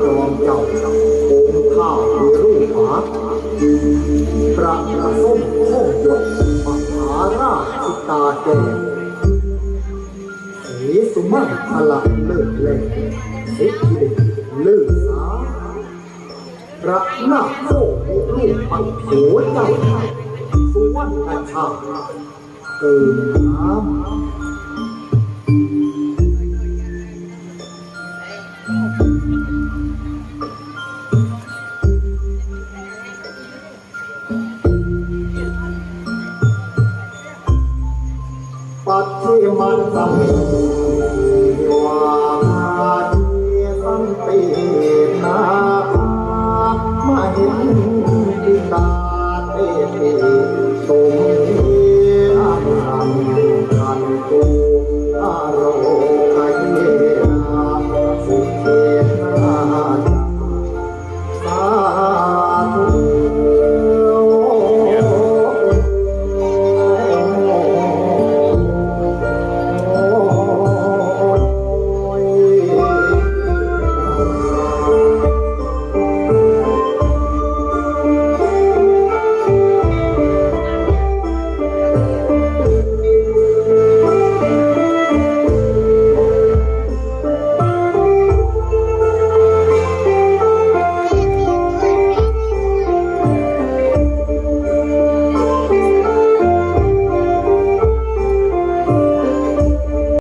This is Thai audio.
จอมเจ้าองข้าวมีรูปหาประประส้มห้องหยดมหาราชสิตาแก่สีสุมันพลังเลิศเล่สิทิเดชเลิศสาพระนาคโคมีรูปปังโขเจ้าสุวรรณชาเกินน้ำ man from him.